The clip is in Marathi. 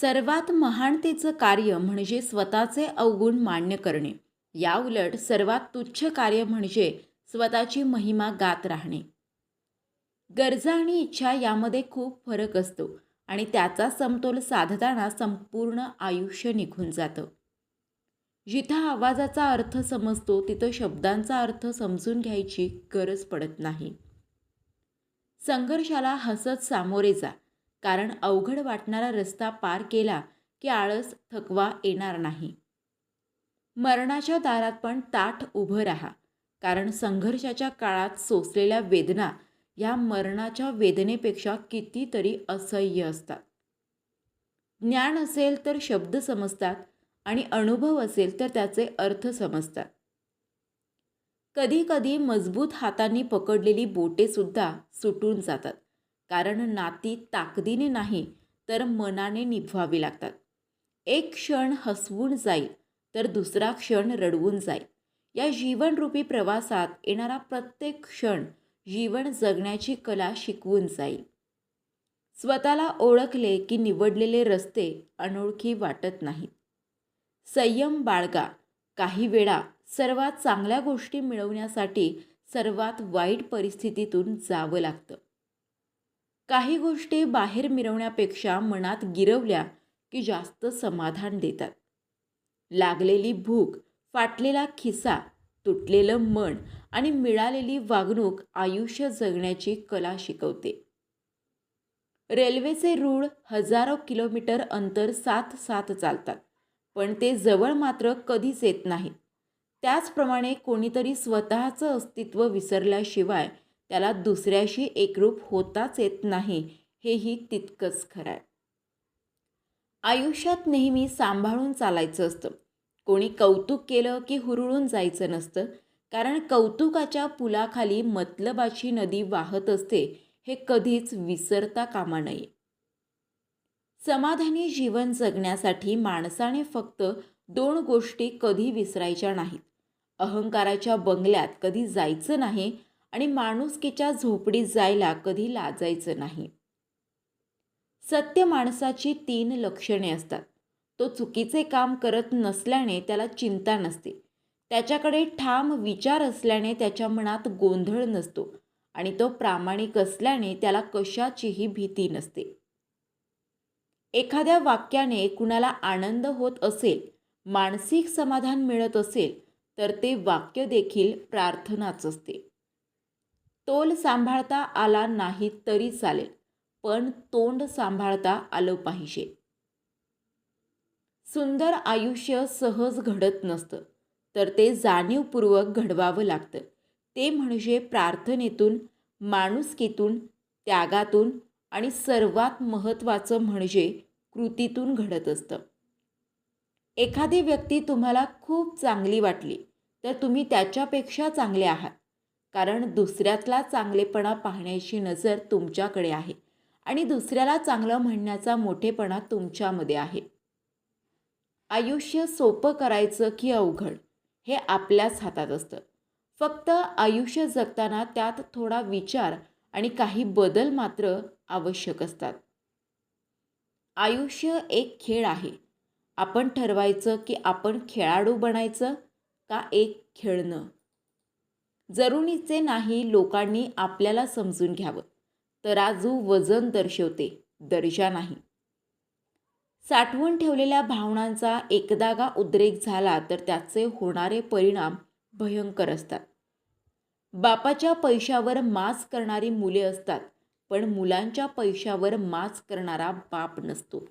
सर्वात महानतेचं कार्य म्हणजे स्वतःचे अवगुण मान्य करणे. याउलट सर्वात तुच्छ कार्य म्हणजे स्वतःची महिमा गात राहणे. गरजा आणि इच्छा यामध्ये खूप फरक असतो आणि त्याचा समतोल साधताना संपूर्ण आयुष्य निघून जातं. जिथं आवाजाचा अर्थ समजतो तिथं शब्दांचा अर्थ समजून घ्यायची गरज पडत नाही. संघर्षाला हसत सामोरे जा. कारण अवघड वाटणारा रस्ता पार केला की आळस थकवा येणार नाही. मरणाच्या दारात पण ताठ उभं राहा. कारण संघर्षाच्या काळात सोसलेल्या वेदना या मरणाच्या वेदनेपेक्षा कितीतरी असह्य असतात. ज्ञान असेल तर शब्द समजतात आणि अनुभव असेल तर त्याचे अर्थ समजतात. कधी कधी मजबूत हातांनी पकडलेली बोटेसुद्धा सुटून जातात. कारण नाती ताकदीने नाही तर मनाने निभवावी लागतात. एक क्षण हसवून जाईल तर दुसरा क्षण रडवून जाईल या जीवनरूपी प्रवासात येणारा प्रत्येक क्षण जीवन जगण्याची कला शिकवून जाईल स्वतःला ओळखले की निवडलेले रस्ते अनोळखी वाटत नाहीत. संयम बाळगा. काही वेळा सर्वात चांगल्या गोष्टी मिळवण्यासाठी सर्वात वाईट परिस्थितीतून जावं लागतं. काही गोष्टी बाहेर मिरवण्यापेक्षा मनात गिरवल्या की जास्त समाधान देतात. लागलेली भूक फाटलेला खिसा तुटलेलं मन आणि मिळालेली वागणूक आयुष्य जगण्याची कला शिकवते. रेल्वेचे रूळ हजारो किलोमीटर अंतर साथ साथ चालतात पण ते जवळ मात्र कधीच येत नाही त्याचप्रमाणे कोणीतरी स्वतःचं अस्तित्व विसरल्याशिवाय त्याला दुसऱ्याशी एकरूप होताच येत नाही हेही तितकंच खरं आहे आयुष्यात नेहमी सांभाळून चालायचं असतं. कोणी कौतुक केलं की हुरळून जायचं नसतं कारण कौतुकाच्या पुलाखाली मतलबाची नदी वाहत असते हे कधीच विसरता कामा नये. समाधानी जीवन जगण्यासाठी माणसाने फक्त दोन गोष्टी कधी विसरायच्या नाहीत. अहंकाराच्या बंगल्यात कधी जायचं नाही आणि माणुसकीच्या झोपडीत जायला कधी लाजायचं नाही. सत्य माणसाची तीन लक्षणे असतात. तो चुकीचे काम करत नसल्याने त्याला चिंता नसते. त्याच्याकडे ठाम विचार असल्याने त्याच्या मनात गोंधळ नसतो आणि तो प्रामाणिक असल्याने त्याला कशाचीही भीती नसते. एखाद्या वाक्याने कुणाला आनंद होत असेल मानसिक समाधान मिळत असेल तर ते वाक्य देखील प्रार्थनाच असते. तोल सांभाळता आला नाही तरी चालेल पण तोंड सांभाळता आलं पाहिजे. सुंदर आयुष्य सहज घडत नसतं तर ते जाणीवपूर्वक घडवावं लागतं. ते म्हणजे प्रार्थनेतून माणुसकीतून त्यागातून आणि सर्वात महत्त्वाचं म्हणजे कृतीतून घडत असतं. एखादी व्यक्ती तुम्हाला खूप चांगली वाटली तर तुम्ही त्याच्यापेक्षा चांगले आहात. कारण दुसऱ्यातला चांगलेपणा पाहण्याची नजर तुमच्याकडे आहे आणि दुसऱ्याला चांगलं म्हणण्याचा मोठेपणा तुमच्यामध्ये आहे. आयुष्य सोपं करायचं की अवघड हे आपल्याच हातात असतं. फक्त आयुष्य जगताना त्यात थोडा विचार आणि काही बदल मात्र आवश्यक असतात. आयुष्य एक खेळ आहे. आपण ठरवायचं की आपण खेळाडू बनायचं का एक खेळणं? जरुरीचे नाही लोकांनी आपल्याला समजून घ्यावं. तराजू वजन दर्शवते दर्जा नाही. साठवून ठेवलेल्या भावनांचा एकदागा उद्रेक झाला तर त्याचे होणारे परिणाम भयंकर असतात. बापाच्या पैशावर मास करणारी मुले असतात पण मुलांच्या पैशावर मास करणारा बाप नसतो.